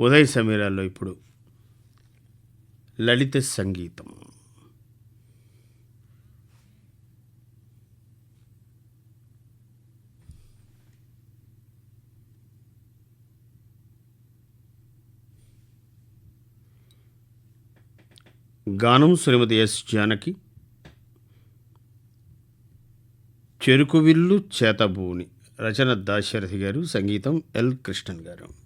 ఉదయ సమీరాల్లో ఇప్పుడు లలిత సంగీతం. గానం శ్రీమతి ఎస్ జానకి. చెరుకువిల్లు చేతభూని రచన దాశరథి గారు సంగీతం ఎల్ కృష్ణన్ గారు.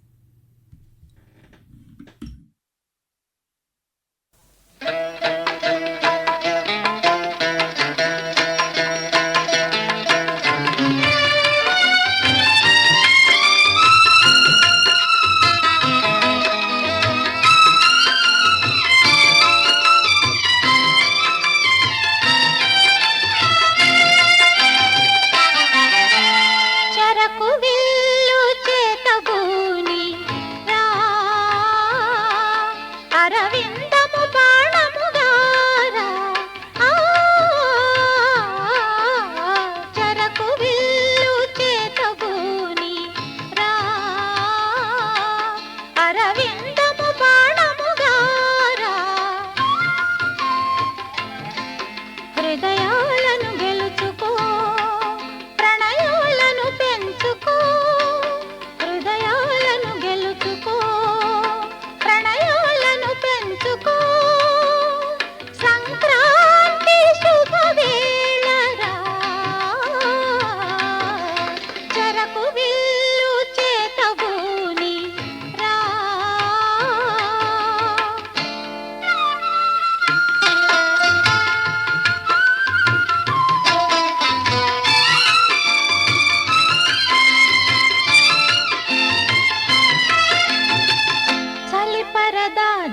చెరకు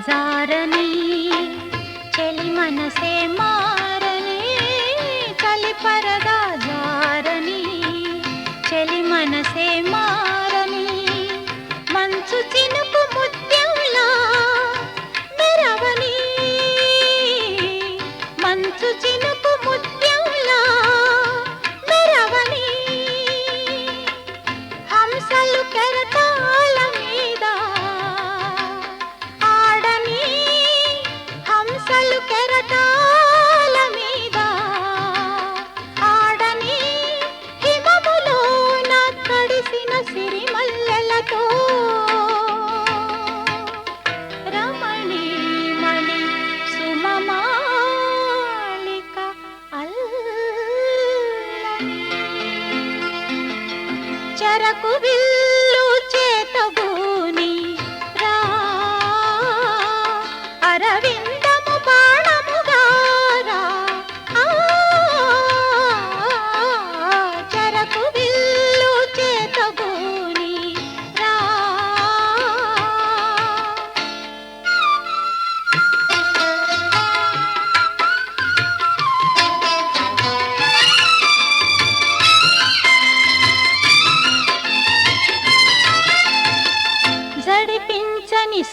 జారని చెలి మనసే మారని కలిపరగ చెరకు విల్లు చేతబూని రా. అరవిందము బాణముగారా ఆ, చెరకు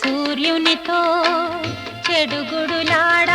సూర్యునితో చెడుగుడులాడ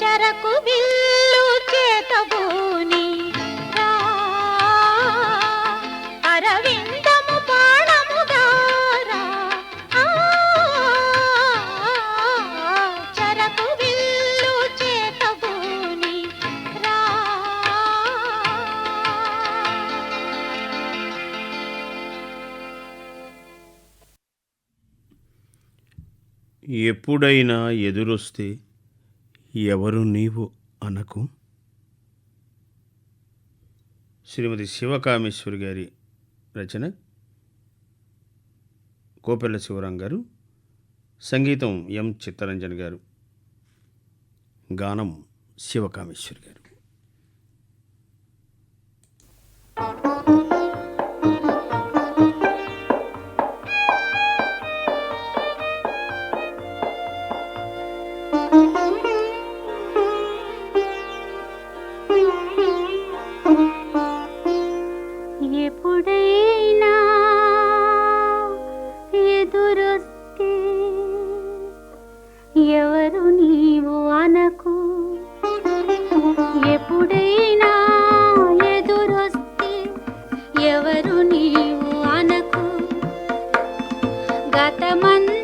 చెరకు బిల్లు చేతబూని. అరవిందము బాణముగారా ఆ, చెరకు విల్లు చేతబూని. రా. ఎప్పుడైనా ఎదురొస్తే ఎవరు నీవు అనకు? శ్రీమతి శివకామేశ్వరి గారి రచన కోపెల్ల శివరాం గారు. సంగీతం ఎం చిత్తరంజన్ గారు. గానం శివకామేశ్వరి గారు. गतमन्